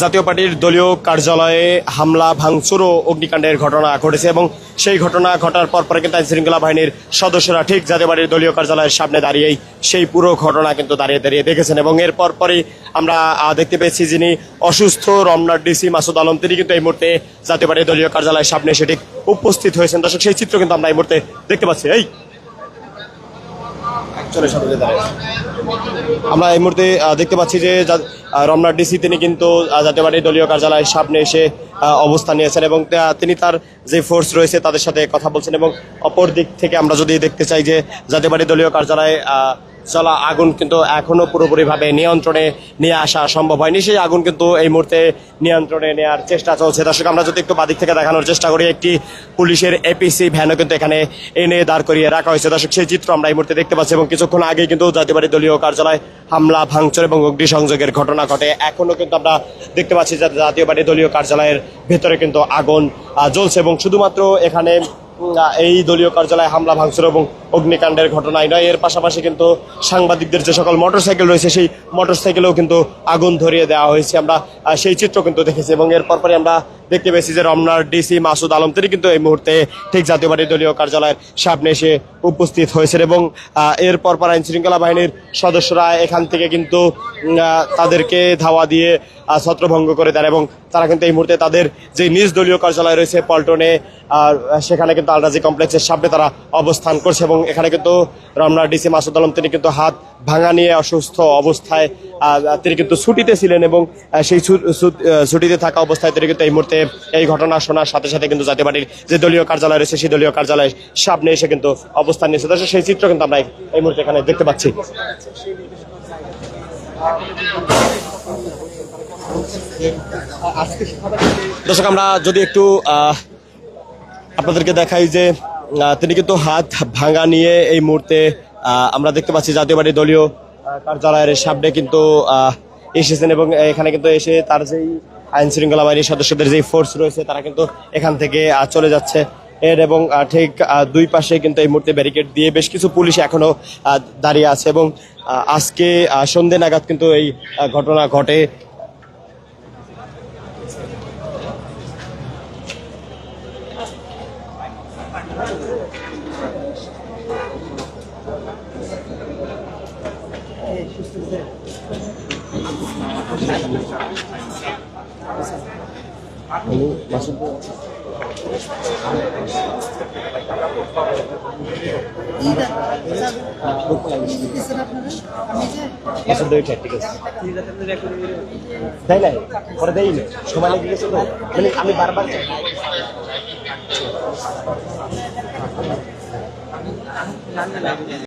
জাতীয় পার্টির দলীয় কার্যালয়ে হামলা, ভাঙচুর ও অগ্নিকাণ্ডের ঘটনা ঘটেছে এবং সেই ঘটনা ঘটার পর পরে কিন্তু আইন শৃঙ্খলা বাহিনীর সদস্যরা ঠিক জাতীয় পার্টির দলীয় কার্যালয়ের সামনে দাঁড়িয়েই সেই পুরো ঘটনা কিন্তু দাঁড়িয়ে দাঁড়িয়ে দেখেছেন এবং এর পর পরই আমরা দেখতে পেয়েছি যিনি অসুস্থ রমনার ডিসি মাসুদ আলম, তিনি কিন্তু এই মুহূর্তে জাতীয় পার্টির দলীয় কার্যালয়ের সামনে সেটি উপস্থিত হয়েছেন। দর্শক, সেই চিত্র কিন্তু আমরা এই মুহূর্তে দেখতে পাচ্ছি। এই চলে সামনে দাঁড়ায়। আমরা এই মুহূর্তে দেখতে পাচ্ছি যে রমনা ডিসি তিনি কিন্তু আহ, জাতীয় পার্টির দলীয় কার্যালয়ের সামনে এসে অবস্থান নিয়েছেন এবং তিনি তার যে ফোর্স রয়েছে তাদের সাথে কথা বলছেন এবং অপর দিক থেকে আমরা যদি দেখতে চাই যে জাতীয় পার্টির দলীয় কার্যালয়ে জ্বলা আগুন কিন্তু এখনও পুরোপুরিভাবে নিয়ন্ত্রণে নিয়ে আসা সম্ভব হয়নি। সেই আগুন কিন্তু এই মুহূর্তে নিয়ন্ত্রণে নেওয়ার চেষ্টা চলছে। দর্শক, আমরা যদি একটু বাদিক থেকে দেখানোর চেষ্টা করি, একটি পুলিশের এপিসি ভ্যানও কিন্তু এখানে এনে দাঁড় করিয়ে রাখা হয়েছে। দর্শক, সেই চিত্র আমরা এই মুহূর্তে দেখতে পাচ্ছি এবং কিছুক্ষণ আগে কিন্তু জাতীয়বাড়ি দলীয় কার্যালয় হামলা, ভাঙচুর এবং অগ্নিসংযোগের ঘটনা ঘটে। এখনও কিন্তু আমরা দেখতে পাচ্ছি যে জাতীয়বাড়ি দলীয় কার্যালয়ের ভেতরে কিন্তু আগুন জ্বলছে এবং শুধুমাত্র এখানে এই দলীয় কার্যালয়ে হামলা, ভাঙচুর এবং অগ্নিকাণ্ডের ঘটনায় নয়। এর পাশাপাশি কিন্তু সাংবাদিকদের যে সকল মোটরসাইকেল রয়েছে, সেই মোটরসাইকেলেও কিন্তু আগুন ধরিয়ে দেওয়া হয়েছে। আমরা সেই চিত্র কিন্তু দেখেছি এবং এর আমরা দেখতে পেয়েছি যে রমনার ডিসি মাসুদ আলম তিনি কিন্তু এই মুহূর্তে ঠিক জাতীয় পার্টির দলীয় কার্যালয়ের সামনে এসে উপস্থিত হয়েছেন এবং আহ, এর পরপর আইন শৃঙ্খলা বাহিনীর সদস্যরা এখান থেকে কিন্তু তাদেরকে ধাওয়া দিয়ে ছত্রভঙ্গ করে দেন এবং তারা কিন্তু এই মুহূর্তে তাদের যে নিজ দলীয় কার্যালয় রয়েছে পল্টনে আর সেখানে কিন্তু আলরাজি কমপ্লেক্সের সামনে তারা অবস্থান করছে এবং এখানে কিন্তু রমনার ডিসি মাসুদ আলম তিনি কিন্তু হাত ভাঙা নিয়ে অসুস্থ অবস্থায় তিনি কিন্তু ছুটিতে ছিলেন এবং সেই ছুটিতে থাকা অবস্থায় তিনি কিন্তু এই মুহূর্তে এই ঘটনা শোনার সাথে সাথে কিন্তু জাতীয় পার্টির যে দলীয় কার্যালয় রয়েছে, সেই দলীয় কার্যালয়ের সামনে এসে কিন্তু অবস্থান নিয়েছে। দর্শক, সেই চিত্র কিন্তু আমরা এই- মুহূর্তে এখানে দেখতে পাচ্ছি। দর্শক, আমরা যদি একটু আপনাদেরকে দেখাই যে তিনি কিন্তু হাত ভাঙা নিয়ে এই মুহূর্তে আমরা দেখতে পাচ্ছি জাতীয় পার্টির দলীয় কার্যালয়ের সামনে কিন্তু এসেছেন এবং এখানে কিন্তু এসে তার যেই আইন শৃঙ্খলা বাহিনীর সদস্যদের যেই ফোর্স রয়েছে তারা কিন্তু এখান থেকে চলে যাচ্ছে। এর এবং ঠিক দুই পাশে কিন্তু এই মুহূর্তে ব্যারিকেড দিয়ে বেশ কিছু পুলিশ এখনও আহ, দাঁড়িয়ে আছে এবং আজকে আহ, সন্ধ্যে নাগাদ কিন্তু এই ঘটনা ঘটে। আসলে দুইটা তাই নাই পরে দেই সময় লেগে গেছে তো মানে আমি বারবার 男是来